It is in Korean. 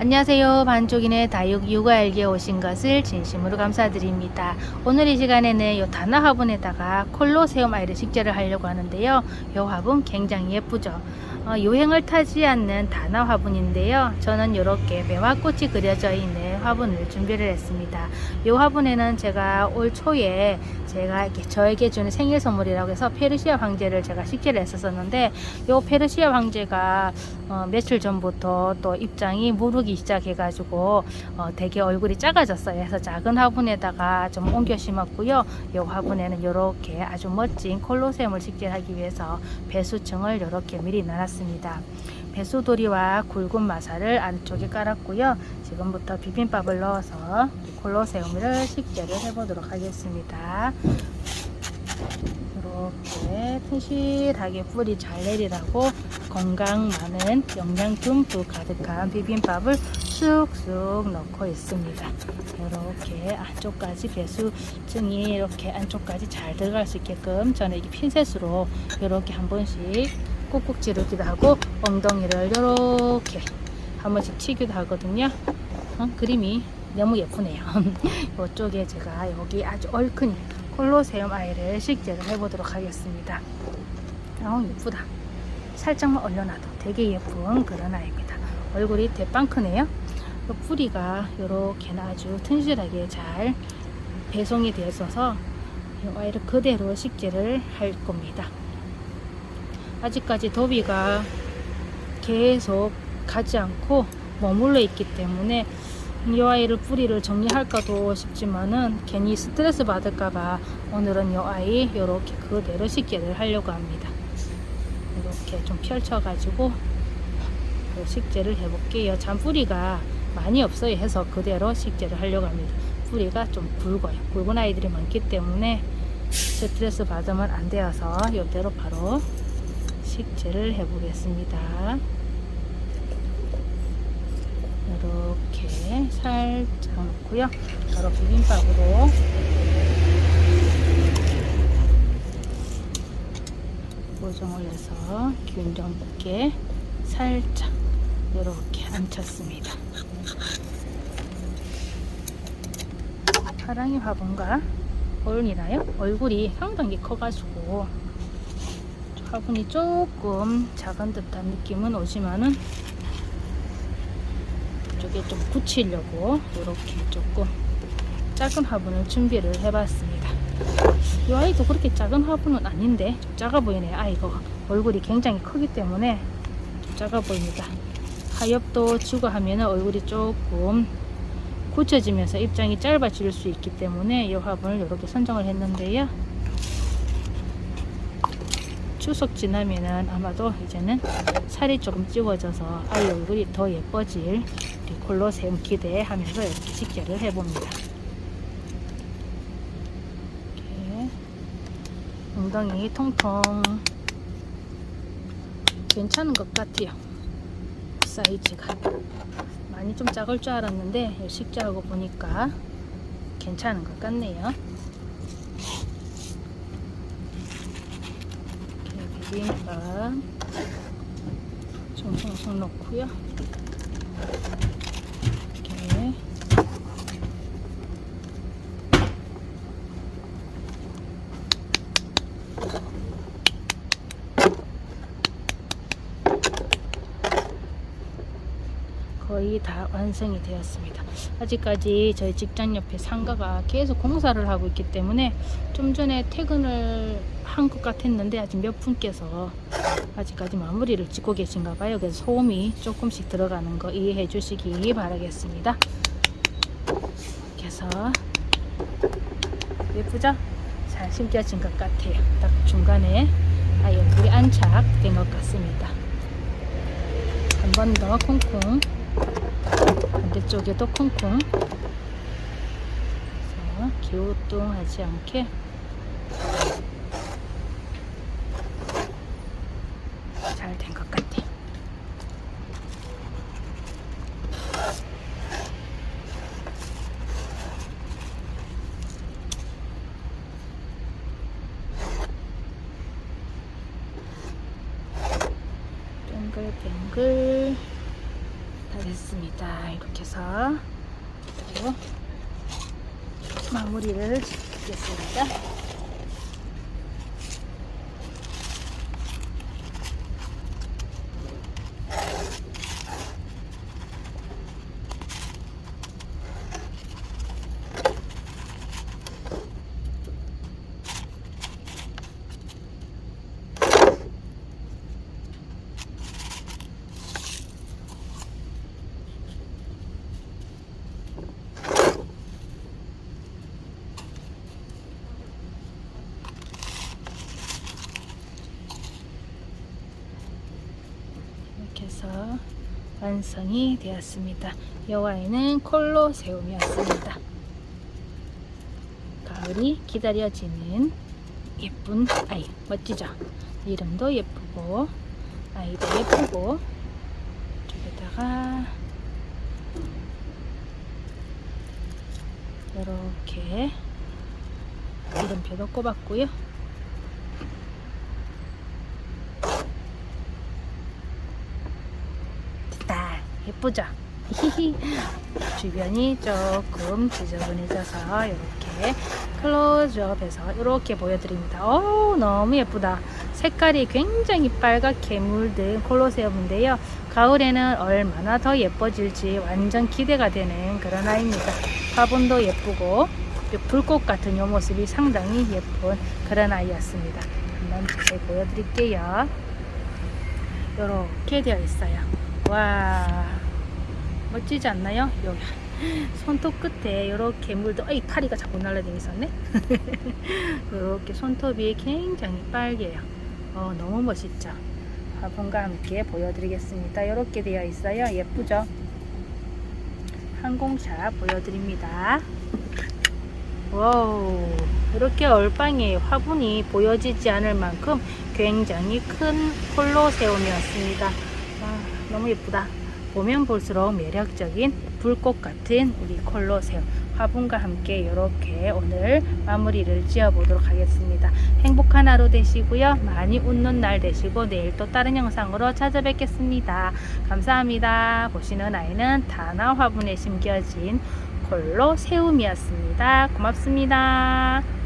안녕하세요. 반쪽인의 다육 육아일기에 오신 것을 진심으로 감사드립니다. 오늘 이 시간에는 이 단화 화분에다가 콜로세움 아이를 식재를 하려고 하는데요. 이 화분 굉장히 예쁘죠. 어, 유행을 타지 않는 단화 화분인데요. 저는 이렇게 매화꽃이 그려져 있는 화분을 준비를 했습니다. 이 화분에는 제가 올 초에 제가 이렇게 저에게 주는 생일 선물이라고 해서 페르시아 황제를 제가 식재를 했었었는데 이 페르시아 황제가 어, 며칠 전부터 또 입장이 무르기 시작해가지고 어, 되게 얼굴이 작아졌어요. 그래서 작은 화분에다가 좀 옮겨 심었고요. 이 화분에는 이렇게 아주 멋진 콜로세움을 식재하기 위해서 배수층을 이렇게 미리 놔놨습니다. 배수돌이와 굵은 마사를 아래쪽에 깔았고요. 지금부터 비빔밥을 넣어서 콜로세움을 식재를 해보도록 하겠습니다. 이렇게 튼실하게 뿌리 잘 내리라고 건강 많은 영양 듬뿍 가득한 비빔밥을 쑥쑥 넣고 있습니다. 이렇게 안쪽까지 배수층이 이렇게 안쪽까지 잘 들어갈 수 있게끔 저는 이게 핀셋으로 이렇게 한 번씩 꾹꾹 찌르기도 하고 엉덩이를 이렇게 한 번씩 치기도 하거든요. 어, 그림이 너무 예쁘네요. 이쪽에 제가 여기 아주 얼큰이 콜로세움 아이를 식재를 해보도록 하겠습니다. 어, 예쁘다. 살짝만 올려놔도 되게 예쁜 그런 아이입니다. 얼굴이 대빵 크네요. 그 뿌리가 이렇게 아주 튼실하게 잘 배송이 되어 있어서 이 아이를 그대로 식재를 할 겁니다. 아직까지 더위가 계속 가지 않고 머물러 있기 때문에 이 아이를 뿌리를 정리할까도 싶지만은 괜히 스트레스 받을까봐 오늘은 이 아이 이렇게 그대로 식재를 하려고 합니다. 이렇게 좀 펼쳐가지고 그 식재를 해볼게요. 잔뿌리가 많이 없어요 해서 그대로 식재를 하려고 합니다. 뿌리가 좀 굵어요. 굵은 아이들이 많기 때문에 스트레스 받으면 안 되어서 이대로 바로 식재를 해보겠습니다. 이렇게 살짝 넣고요. 바로 비빔밥으로 고정을 해서 좀 있게 살짝 이렇게 앉혔습니다. 파랑이 화분과 어울리나요? 얼굴이 상당히 커가지고 화분이 조금 작은 듯한 느낌은 오지만은 이쪽에 좀 굳히려고 이렇게 조금 작은 화분을 준비를 해봤습니다. 이 아이도 그렇게 작은 화분은 아닌데 좀 작아 보이네요. 아이가 얼굴이 굉장히 크기 때문에 좀 작아 보입니다. 하엽도 주고 하면 얼굴이 조금 굳혀지면서 입장이 짧아질 수 있기 때문에 이 화분을 이렇게 선정을 했는데요. 추석 지나면은 아마도 이제는 살이 조금 찌워져서 아이 얼굴이 더 예뻐질 우리 콜로세움 기대하면서 이렇게 식재를 해봅니다. 이렇게 엉덩이 통통 괜찮은 것 같아요. 사이즈가 많이 좀 작을 줄 알았는데 식재하고 보니까 괜찮은 것 같네요. 비빔밥 송송송 넣고요. 이렇게 거의 다 완성이 되었습니다. 아직까지 저희 직장 옆에 상가가 계속 공사를 하고 있기 때문에 좀 전에 퇴근을 한 것 같았는데 아직 몇 분께서 아직까지 마무리를 짓고 계신가 봐요. 그래서 소음이 조금씩 들어가는 거 이해해 주시기 바라겠습니다. 그래서 예쁘죠? 잘 심겨진 것 같아요. 딱 중간에 아이 얼굴이 안착된 것 같습니다. 한 번 더 콩콩 반대쪽에도 콩콩 그래서 기우뚱하지 않게. 잘 된 것 같아. 뱅글뱅글 됐습니다. 이렇게 해서 그리고 마무리를 짓겠습니다. 이렇게 해서 완성이 되었습니다. 이 와인은 콜로세움이었습니다. 가을이 기다려지는 예쁜 아이 멋지죠? 이름도 예쁘고 아이도 예쁘고 저기다가 이렇게 이름표도 꼽았고요. 됐다. 예쁘죠? 히히. 주변이 조금 지저분해져서 이렇게 클로즈업해서 이렇게 보여드립니다. 오, 너무 예쁘다. 색깔이 굉장히 빨갛게 물든 콜로세움인데요. 가을에는 얼마나 더 예뻐질지 완전 기대가 되는 그런 아이입니다. 화분도 예쁘고 이 불꽃 같은 요 모습이 상당히 예쁜 그런 아이였습니다. 한번 자세히 보여드릴게요. 이렇게 되어 있어요. 와 멋지지 않나요? 여기 손톱 끝에 이렇게 물도 어이 파리가 자꾸 날라다니 있었네. 이렇게 손톱이 굉장히 빨개요. 어, 너무 멋있죠. 화분과 함께 보여드리겠습니다. 이렇게 되어 있어요. 예쁘죠? 항공샷 보여드립니다. 와우 이렇게 얼빵에 화분이 보여지지 않을 만큼 굉장히 큰 콜로세움이었습니다. 와, 너무 예쁘다. 보면 볼수록 매력적인 불꽃 같은 우리 콜로세움 화분과 함께 이렇게 오늘 마무리를 지어 보도록 하겠습니다. 행복한 하루 되시고요. 많이 웃는 날 되시고 내일 또 다른 영상으로 찾아뵙겠습니다. 감사합니다. 보시는 아이는 다나 화분에 심겨진 콜로세움이었습니다. 고맙습니다.